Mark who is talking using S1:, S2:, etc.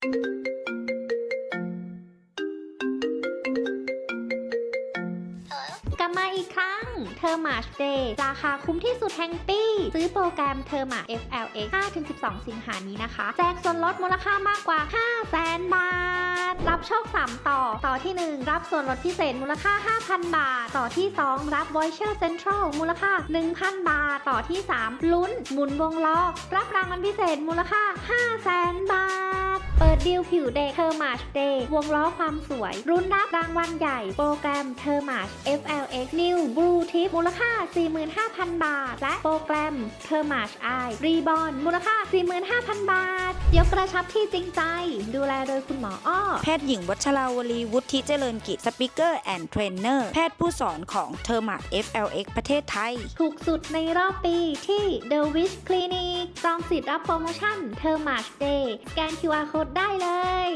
S1: กลับมาอีกครั้งเทอร์มาชเดย์ราคาคุ้มที่สุดแห่งปี ซื้อโปรแกรมเทอร์มา FLX 5-12 สิงหานี้นะคะ แจกส่วนลดมูลค่ามากกว่า 5 0 0 0 0 0 บาท รับโชค 3 ต่อ ต่อที่ 1 รับส่วนลดพิเศษมูลค่า 5,000 บาท ต่อที่ 2 รับ Voucher Central มูลค่า 1,000 บาท ต่อที่ 3 ลุ้น หมุนวงล้อ รับรางวัลพิเศษมูลค่า 5 0 0 0 0 0 บาท ดิวผิวเดย์เทอร์มาชเดย์วงล้อความสวย รุ่นรับรางวัลใหญ่ โปรแกรมเทอร์มาช FLX New Blue Tip มูลค่า 45,000 บาท และโปรแกรมเทอร์มาช Eye Reborn มูลค่า 45,000 บาท ยกกระชับที่จริงใจ ดูแลโดยคุณหมออ้อ
S2: แพทย์หญิงวัชราวลีวุฒิเจริญกิจสปิเกอร์แอนด์เทรนเนอร์แพทย์ผู้สอนของเทอร์มา FLX ประเทศไทย
S1: ถูกสุดในรอบปีที่ The Wish Clinic จองสิทธิ์รับโปรโมชั่นเทอร์มาชเดย์สแกน QR Code ได้เลย